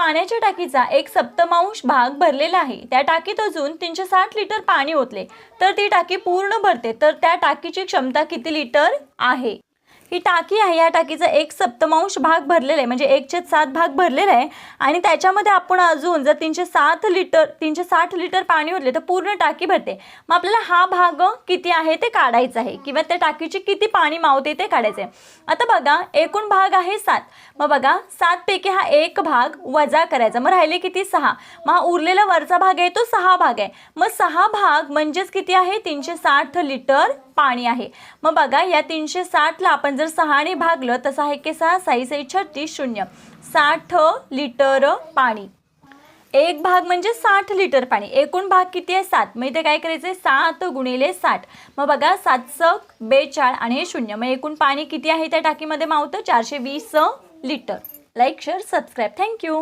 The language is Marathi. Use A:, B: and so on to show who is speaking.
A: पाण्याच्या टाकीचा एक सप्तमांश भाग भरलेला आहे. त्या टाकीत अजून तीनशे साठ लिटर पाणी ओतले. तर ती टाकी पूर्ण भरते. तर त्या टाकीची क्षमता किती लिटर आहे? ही टाकी आहे. या टाकीचा एक सप्तमांश भाग भरलेला आहे. म्हणजे एक छेद सात भाग भरलेला आहे. आणि त्याच्यामध्ये आपण अजून जर तीनशे सात लिटर तीनशे साठ लिटर पाणी भरले तर पूर्ण टाकी भरते. मग आपल्याला हा भाग किती आहे ते काढायचं आहे. किंवा त्या टाकीची किती पाणी मावते ते काढायचं आहे. आता बघा एकूण भाग आहे सात. मग बघा सातपैकी हा एक भाग वजा करायचा. मग राहिले किती? सहा. मग हा उरलेला वरचा भाग आहे तो सहा भाग आहे. मग सहा भाग म्हणजेच किती आहे? तीनशे साठ लिटर पाणी आहे. मग बघा या तीनशे साठला आपण जर सहाने भागलं तर सहा एके सहा साई साई छत्तीस शून्य. साठ लिटर पाणी. एक भाग म्हणजे साठ लिटर पाणी. एकूण भाग किती आहे? सात. मग इथे काय करायचं आहे सात गुणिले साठ. मग बघा सातसक बेचाळ आणि हे शून्य. मग एकूण पाणी किती आहे? त्या टाकीमध्ये मावतं चारशे वीस litre. Like share subscribe. Thank you.